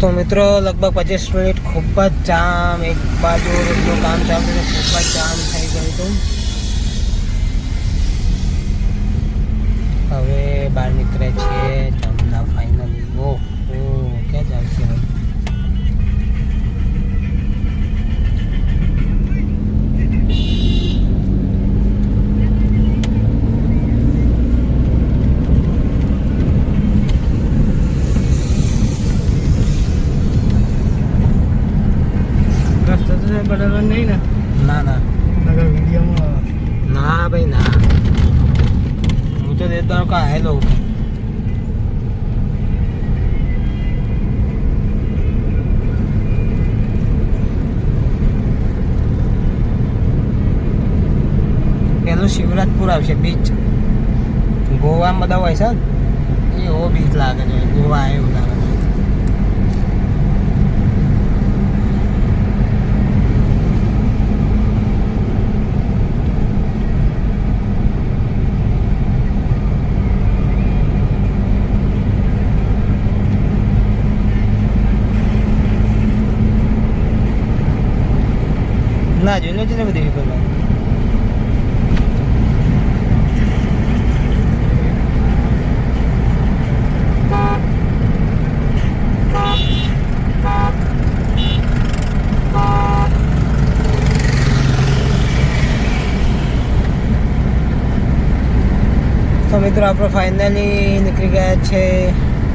તો મિત્રો, લગભગ પચીસ મિનિટ ખૂબ જ જામ. એક બાજુ રોડનું કામ ચાલતું ખૂબ જ જામ થઈ ગયું હતું. હવે બહાર નીકળે છે જમના ફાઇનલી ઓ ઓ ક્યાં જાય છે ભાઈ રસ્તો તો સાહેબ બદલવાનો નહીં ને? ના ના. નગર વિડીયોમાં ના ભાઈ ના. હું તો દેતા કા હેલો. પેલું શિવરાજપુર આવશે બીચ ગોવામાં બધા હોય છે એવો બીચ લાગે છે ગોવા એવું લાગે છે ના જોઈ લો બધી પેલા તો મિત્રો, આપણે ફાઇનલી નીકળી ગયા છે.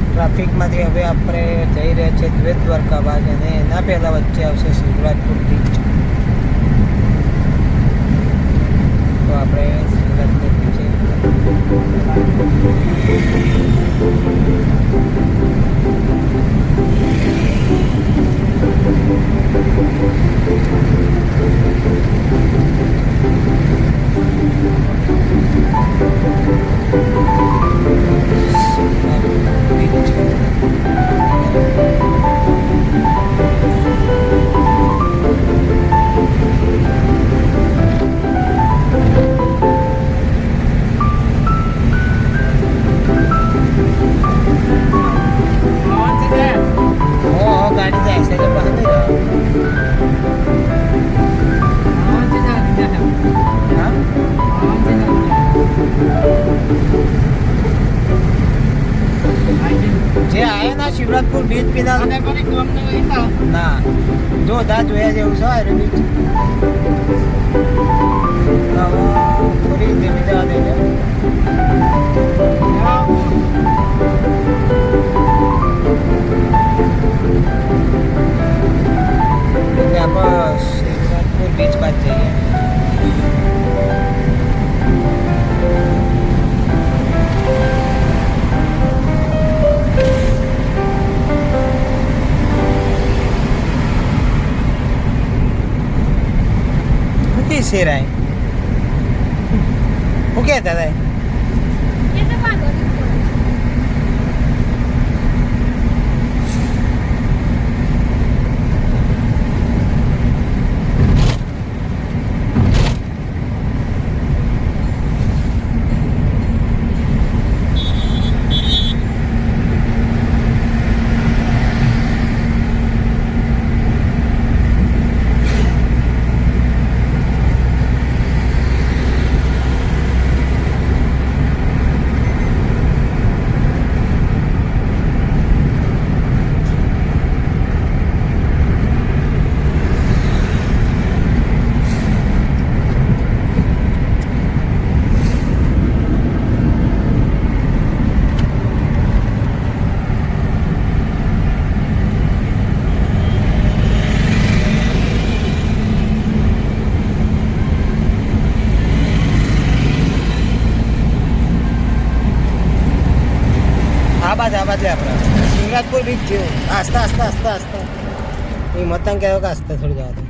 ટ્રાફિકમાંથી હવે આપણે જઈ રહ્યા છીએ દ્વેત દ્વારકા બાગ અને એના પહેલાં વચ્ચે આવશે શિવરાજપુર બીચ ના શિવરાજપુર બીચ પીના ના જો દા જોયા જેવું છે અરે બીચ થોડી જવા એટલે આ જ આવા જ લે આપણે. શિવરાજપુર બીચ જેવું આસ્તા આસ્તા આસ્તા આસ્તા. એ મતંગ કહેવાય કે આસ્તા થોડું જવા દે.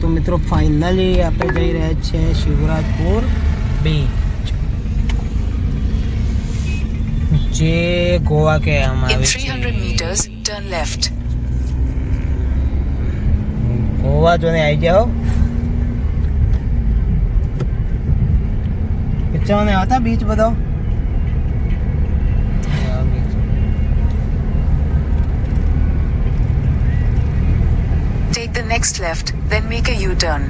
તો મિત્રો ફાઇનલી આપણે જઈ રહ્યા છીએ શિવરાજપુર બીચ જે ગોવા કહેવામાં આવે છે. 300 meters, turn left. ગોવા જોને આવી જાઓ પિક્ચરોને આવતા બીચ બધો? take the next left, then make a U-turn.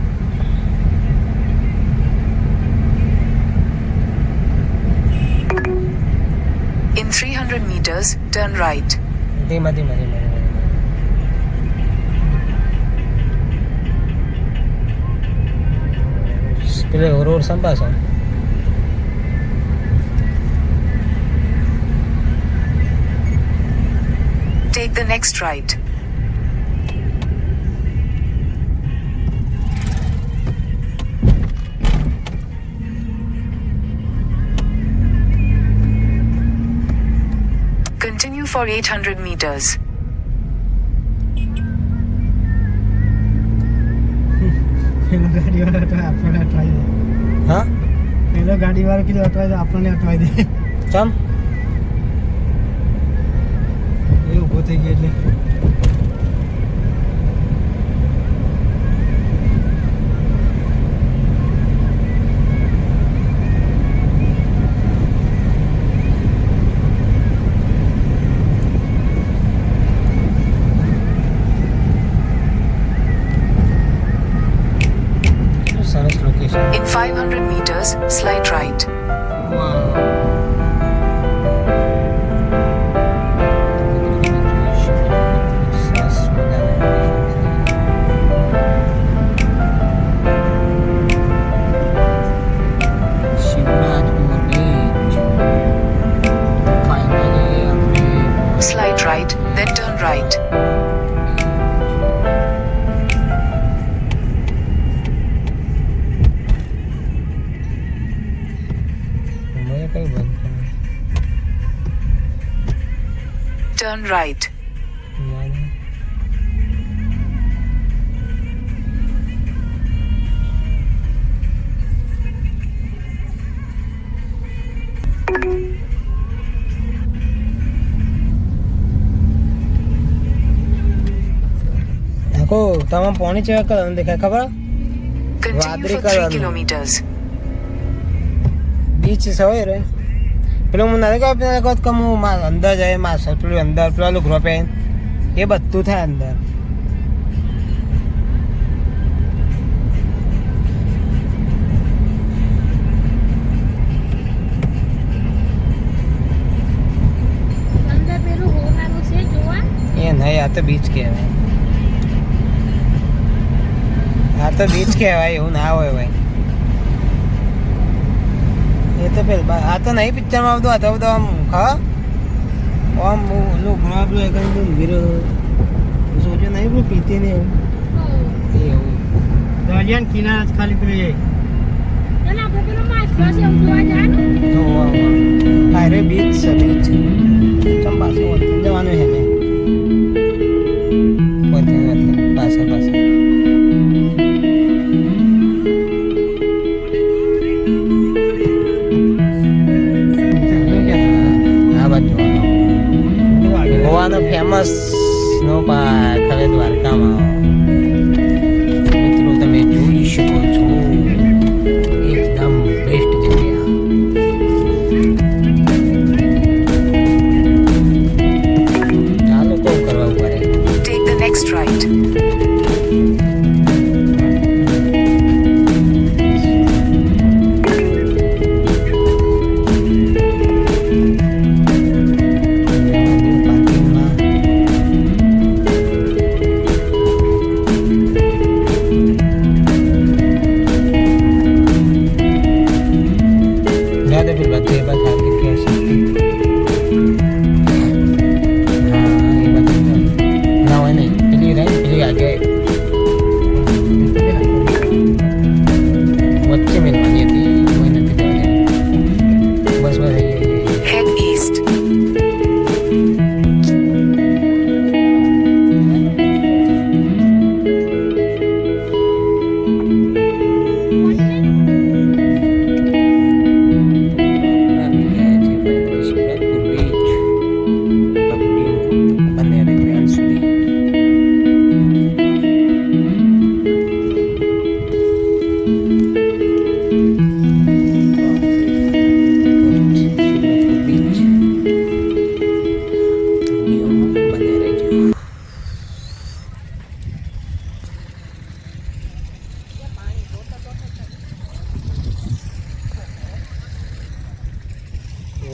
In 300 meters, turn right. Take the next right. For 800 meters. પેલો ગાડી વાળો તો આપણને અટવાઈ દે હા? પેલો ગાડી વાળો કીધું અટવાઈ દે આપણને અટવાઈ દે. ચમ? એ ઊભો થઈ ગયો એટલે. Meters, slide right. Turn right. કર્યું દેખો તમે પોણી ચેક કરો દેખાય ખબર 3 Kalan. kilometers. બીચ છે હોય રે પેલું હું નથી કહું પેલા કહું કે હું અંદર જાય માસર પેલું અંદર પેલું ગ્રો પેન એ. બધું થાય અંદર. એ નહીં આ તો બીચ કહેવાય. આ તો બીચ કહેવાય એવું ના હોય ભાઈ એ તો ફેલ આ તો નહીં પિક્ચરમાં આવતું આ તો બધું આમ ખા. આમ ઓલું ઘણા પેલું એક આમ ઊભી નહીં પેલું પીતી નહીં એવું. દરિયાન કિનારા જ ખાલી પેલું જવાનું. તો હારે બીચ છે બીચ. જવાનું છે next.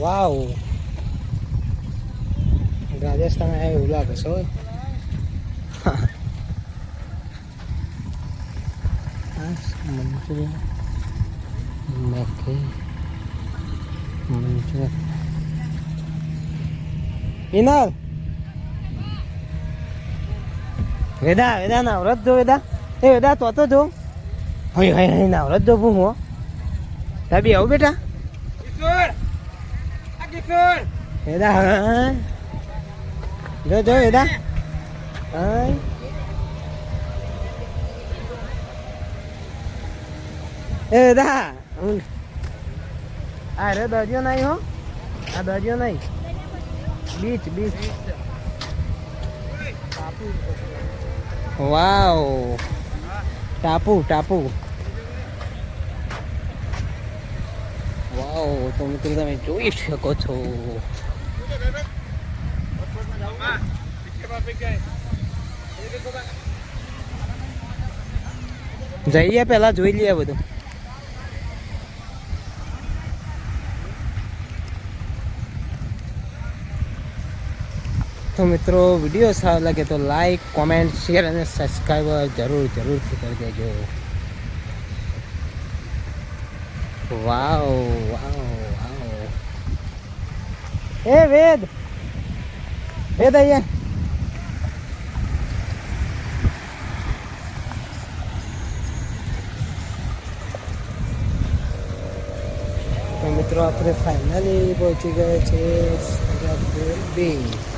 Wow! Gracias están ahí vlogs hoy. mình chưa mệt cái mình chưa Yên ơi! Veda, Veda nào rất đôi Veda. Ê Veda tỏa tốt đúng. Hồi hồi nào rất đôi vùng hả? Đã biểu biết á. Veda હા જો જો વેદા હા. એ હું આ રે દરિયો નહીં હો. આ દરિયો નહીં બીચ બીચ. વાવ. ટાપુ ટાપુ. તો મિત્રો તમે જોઈ શકો છો. જઈએ પેલા જોઈ લઈએ બધું. તો મિત્રો, વીડિયો સારો લાગે તો લાઈક કોમેન્ટ શેર અને સબસ્ક્રાઈબર જરૂર, જરૂરથી કરી દેજો. વાવ વાવ વાવ એ વેદ વેદ અહીંયા તો મિત્રો આપણે ફાઇનલી પહોંચી ગયા છે સિંગાપુર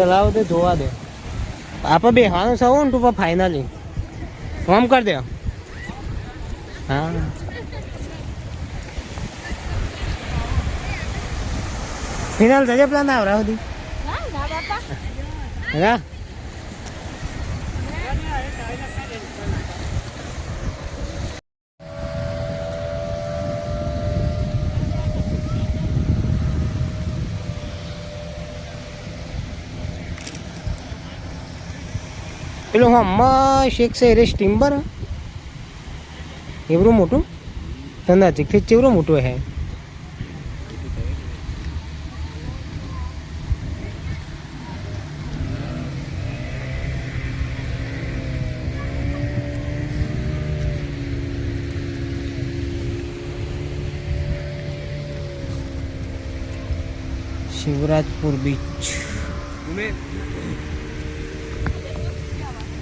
આવું તો જોવા દે. આપણે બેહવાનું સૌ ને તું ફાઇનલી ફોર્મ કરી દે. હા. ફિનાલ થશે પ્લાન આવરા સુધી? ના ના બાપા હા પેલું હમણાં શેક છે એ સ્ટીમ્બર એવડું મોટું? તો નજીકથી જ ચેવડું મોટું હે? શિવરાજપુર બીચ